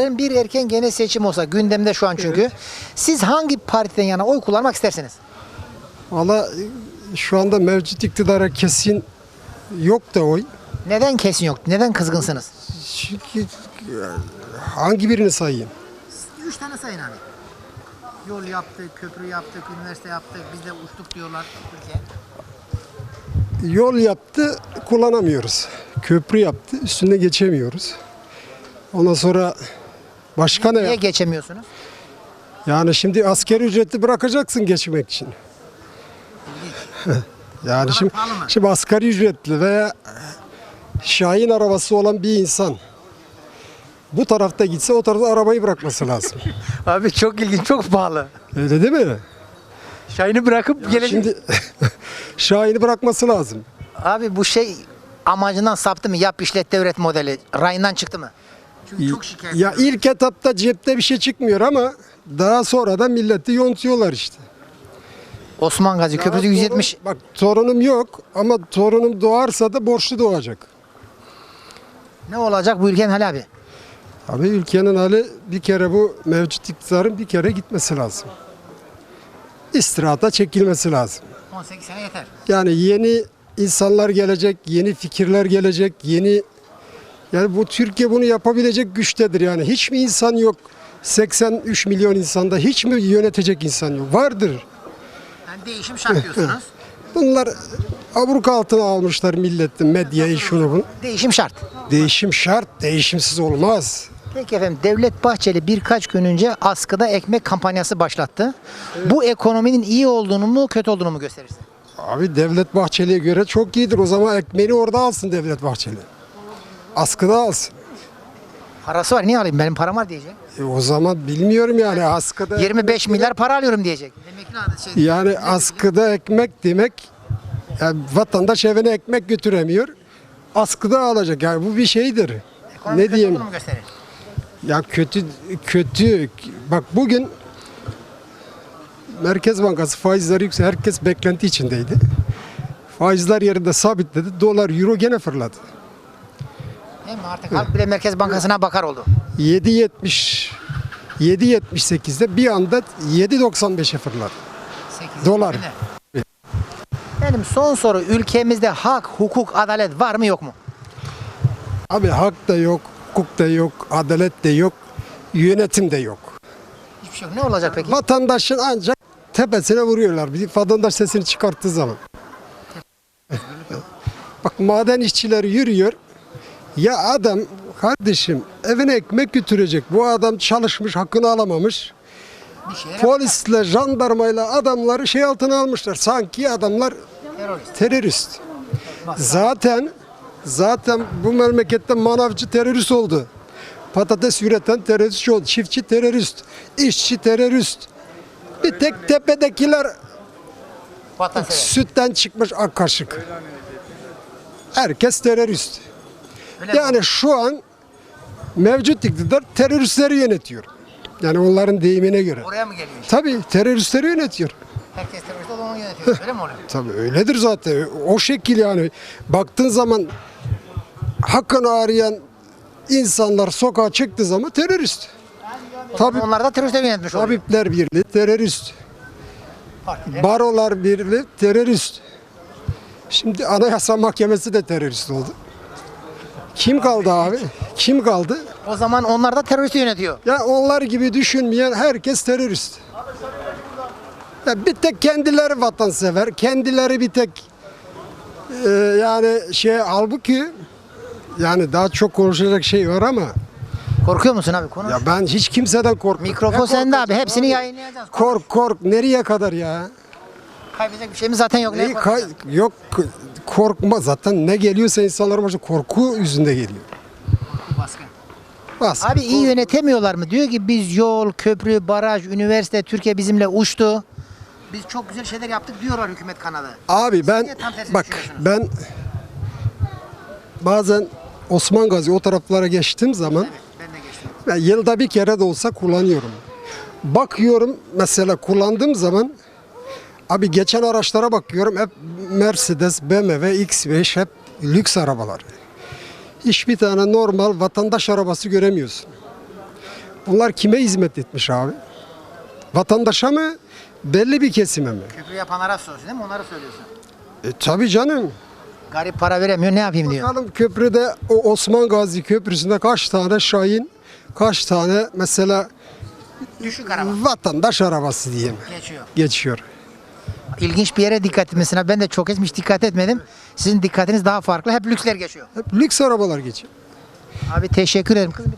yarın bir erken gene seçim olsa gündemde şu an çünkü. Siz hangi partiden yana oy kullanmak istersiniz? Valla şu anda mevcut iktidara kesin yok da oy. Neden kesin yok? Neden kızgınsınız? Çünkü hangi birini sayayım? Üç tane sayın abi. Yol yaptık, köprü yaptık, üniversite yaptık, biz de uçtuk diyorlar Türkiye. Yol yaptı, kullanamıyoruz. Köprü yaptı, üstünde geçemiyoruz. Ondan sonra başka ne? Niye yap- geçemiyorsunuz? Yani şimdi askeri ücreti bırakacaksın geçmek için. yani şimdi, şimdi asgari ücretli veya Şahin arabası olan bir insan bu tarafta gitse o tarafta arabayı bırakması lazım. Abi çok ilginç, çok pahalı. Öyle değil mi? Şahin'i bırakıp gelecek. Şimdi Şahin'i bırakması lazım. Abi bu şey amacından saptı mı? Yap işlet devret modeli. Rayından çıktı mı? Çünkü çok şikayet. Ya ilk etapta cepte bir şey çıkmıyor ama daha sonra da milleti yontuyorlar işte. Osman Gazi Köprüsü Daha 170. torun- bak torunum yok ama torunum doğarsa da borçlu doğacak. Ne olacak bu ülkenin hali abi? Abi ülkenin hali bir kere bu mevcut iktidarın bir kere gitmesi lazım. İstirahata çekilmesi lazım. 18 sene yeter. Yani yeni insanlar gelecek, yeni fikirler gelecek, yeni yani bu Türkiye bunu yapabilecek güçtedir yani. Hiç mi insan yok? 83 milyon insanda hiç mi yönetecek insan yok? Vardır. Yani değişim şart diyorsunuz. Bunlar abruka altına almışlar milletin medyayı şunu bunu. değişim şart. Değişim şart, değişimsiz olmaz. Peki efendim Devlet Bahçeli birkaç gün önce askıda ekmek kampanyası başlattı. Bu ekonominin iyi olduğunu mu kötü olduğunu mu gösterirsin? Abi Devlet Bahçeli'ye göre çok iyidir. O zaman ekmeğini orada alsın Devlet Bahçeli. Askıda alsın. Parası var niye alayım benim param var diyecek. E o zaman bilmiyorum yani askıda 25 milyar para alıyorum diyecek. şey, yani askıda ekmek demek yani vatandaş evine ekmek götüremiyor. Askıda alacak yani bu bir şeydir. ne diyeyim? Ya kötü kötü bak bugün Merkez Bankası faizleri yüksek. Herkes beklenti içindeydi. Faizler yerinde sabitledi. Dolar, euro gene fırladı. Değil mi? Artık halk bile Merkez Bankası'na bakar oldu. 7.70 7.78'de bir anda 7.95'e fırladı. 8 Dolar. Benim son soru ülkemizde hak, hukuk, adalet var mı yok mu? Abi hak da yok, hukuk da yok, adalet de yok, yönetim de yok. Hiçbir şey yok. Ne olacak peki? Vatandaşın ancak tepesine vuruyorlar. Bir vatandaş sesini çıkarttığı zaman. Bak maden işçileri yürüyor. Ya adam kardeşim evine ekmek götürecek. Bu adam çalışmış, hakkını alamamış. Polisle, jandarmayla adamları şey altına almışlar. Sanki adamlar terörist. terörist. Zaten zaten bu memlekette manavcı terörist oldu. Patates üreten terörist oldu. Çiftçi terörist, işçi terörist. Bir tek tepedekiler Vatansever. sütten çıkmış ak kaşık. Herkes terörist. Öyle mi? Yani şu an mevcut iktidar teröristleri yönetiyor. Yani onların deyimine göre. Oraya mı geliyor iş? Tabii teröristleri yönetiyor. Herkes terörist onu yönetiyor. Öyle mi oluyor? Tabii öyledir zaten. O şekil yani. Baktığın zaman hakkını arayan insanlar sokağa çıktığı zaman terörist. Tabii Onlar da teröriste yönetmiş oluyor. Tabipler Birliği terörist. Partiler. Barolar Birliği terörist. Şimdi Anayasa Mahkemesi de terörist oldu. Kim kaldı abi? Kim kaldı? O zaman onlar da teröristi yönetiyor. Ya onlar gibi düşünmeyen herkes terörist. Ya bir tek kendileri vatansever, kendileri bir tek e, yani şey halbuki yani daha çok konuşacak şey var ama Korkuyor musun abi? Konuş. ya ben hiç kimseden korkmuyorum. Mikrofon Ne sende abi. korkacağım Hepsini abi? yayınlayacağız. Kork kork nereye kadar ya? Kaybedecek bir şeyimiz zaten yok. Ne Neyi kay- korkacağız? yok korkma zaten ne geliyorsa insanların başına korku yüzünde geliyor. Baskı. Bas. Abi iyi yönetemiyorlar mı? Diyor ki biz yol, köprü, baraj, üniversite, Türkiye bizimle uçtu. Biz çok güzel şeyler yaptık diyorlar hükümet kanadı. Abi ben bak ben bazen Osman Gazi o taraflara geçtiğim zaman Evet, ben de geçtim. ben yılda bir kere de olsa kullanıyorum. Bakıyorum mesela kullandığım zaman abi geçen araçlara bakıyorum hep Mercedes, BMW, X5 hep lüks arabalar. Hiçbir tane normal vatandaş arabası göremiyorsun. Bunlar kime hizmet etmiş abi? Vatandaşa mı? Belli bir kesime mi? Köprü yapanlara soruyorsun değil mi? Onları söylüyorsun. E tabi canım. Garip para veremiyor ne yapayım diyor. Bakalım köprüde o Osman Gazi Köprüsü'nde kaç tane Şahin, kaç tane mesela Düşük araba vatandaş arabası diyeyim geçiyor. geçiyor. İlginç bir yere dikkat etmesine ben de çok hiç dikkat etmedim. Sizin dikkatiniz daha farklı. Hep lüksler geçiyor. Hep lüks arabalar geçiyor. Abi teşekkür ederim. Kızım